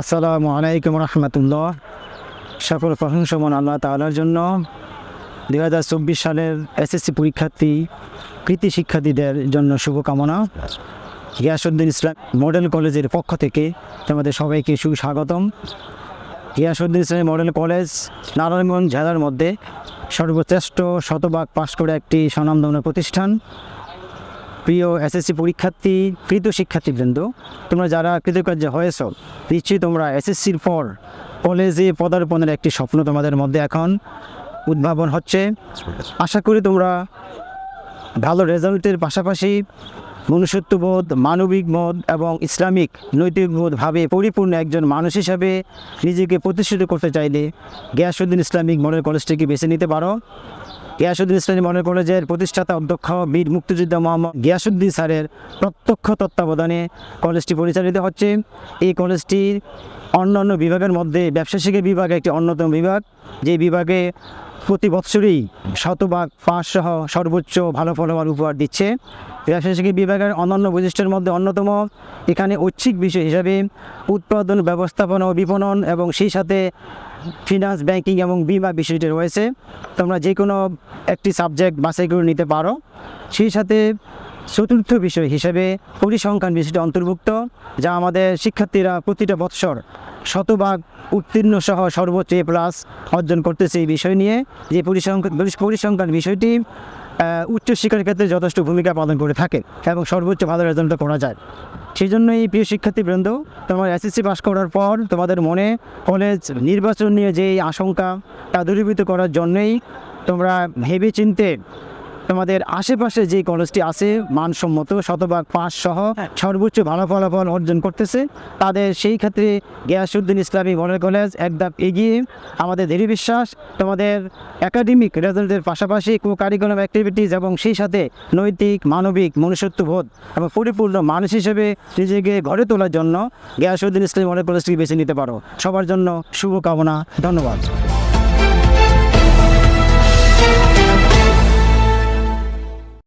আসসালামু আলাইকুম রহমতুল্লাহ। সকল প্রশংসমান আল্লাহ তাআলার জন্য দুই হাজার চব্বিশ সালের এসএসসি পরীক্ষার্থী, কৃতি শিক্ষার্থীদের জন্য শুভকামনা। গিয়াসুদ্দিন ইসলাম মডেল কলেজের পক্ষ থেকে তোমাদের সবাইকে সুস্বাগতম। গিয়াসুদ্দিন ইসলাম মডেল কলেজ, নারায়ণগঞ্জ জেলার মধ্যে সর্বশ্রেষ্ঠ শতভাগ পাশ করে একটি স্বনামধন্য প্রতিষ্ঠান। প্রিয় এসএসসি পরীক্ষার্থী, কৃত শিক্ষার্থীবৃন্দ, তোমরা যারা কৃতকার্য হয়েছ, নিশ্চয়ই তোমরা এসএসসির পর কলেজে পদার্পণের একটি স্বপ্ন তোমাদের মধ্যে এখন উদ্ভাবন হচ্ছে। আশা করি তোমরা ভালো রেজাল্টের পাশাপাশি মনুষ্যত্ববোধ, মানবিক বোধ এবং ইসলামিক নৈতিক বোধভাবে পরিপূর্ণ একজন মানুষ হিসাবে নিজেকে প্রতিষ্ঠিত করতে চাইলে গিয়াসুদ্দিন ইসলামিক মডেল কলেজটিকে বেছে নিতে পারো। গিয়াসুদ্দিন ইসলামী মডেল কলেজের প্রতিষ্ঠাতা অধ্যক্ষ বীর মুক্তিযোদ্ধা মোহাম্মদ গিয়াসুদ্দিন স্যারের প্রত্যক্ষ তত্ত্বাবধানে কলেজটি পরিচালিত হচ্ছে। এই কলেজটির অন্যান্য বিভাগের মধ্যে ব্যবসা শিক্ষা বিভাগ একটি অন্যতম বিভাগ, যে বিভাগে প্রতি বৎসরই শতভাগ সহ সর্বোচ্চ ভালো ফলাফল উপহার দিচ্ছে। ব্যবসা শিক্ষা বিভাগের অন্যান্য বৈশিষ্ট্যের মধ্যে অন্যতম এখানে ঐচ্ছিক বিষয় হিসাবে উৎপাদন, ব্যবস্থাপনা ও বিপণন এবং সেই সাথে ফিনান্স ব্যাংকিং এবং বিমা বিষয়টি রয়েছে। তোমরা যে কোনো একটি সাবজেক্ট বাছাই করে নিতে পারো। সেই সাথে চতুর্থ বিষয় হিসেবে পরিসংখ্যান বিষয়টি অন্তর্ভুক্ত, যা আমাদের শিক্ষার্থীরা প্রতিটা বৎসর শতভাগ উত্তীর্ণ সহ সর্বোচ্চ এ প্লাস অর্জন করতেছে এই বিষয় নিয়ে। যে পরিসংখ্যান পরিসংখ্যান বিষয়টি উচ্চশিক্ষার ক্ষেত্রে যথেষ্ট ভূমিকা পালন করে থাকে এবং সর্বোচ্চ ভালো রেজাল্ট করা যায়। সেই জন্য এই প্রিয় শিক্ষার্থীবৃন্দ তোমার এসএসসি পাস করার পর তোমাদের মনে কলেজ নির্বাচন নিয়ে যে আশঙ্কা তা দূরীভূত করার জন্যেই তোমরা ভেবে চিনতে তোমাদের আশেপাশে যে কলেজটি আছে মানসম্মত শতভাগ পাঁচ সহ সর্বোচ্চ ভালো ফলাফল অর্জন করতেছে। তাদের সেই ক্ষেত্রে গিয়াসুদ্দিন ইসলামী মডেল কলেজ এক ধাপ এগিয়ে আমাদের দৃঢ় বিশ্বাস তোমাদের একাডেমিক রেজাল্টের পাশাপাশি কো কারিকুলাম অ্যাক্টিভিটিস এবং সেই সাথে নৈতিক মানবিক মনুষ্যত্ববোধ এবং পরিপূর্ণ মানুষ হিসেবে নিজেকে গড়ে তোলার জন্য গিয়াসুদ্দিন ইসলামী মডেল কলেজটি বেছে নিতে পারো। সবার জন্য শুভকামনা ধন্যবাদ।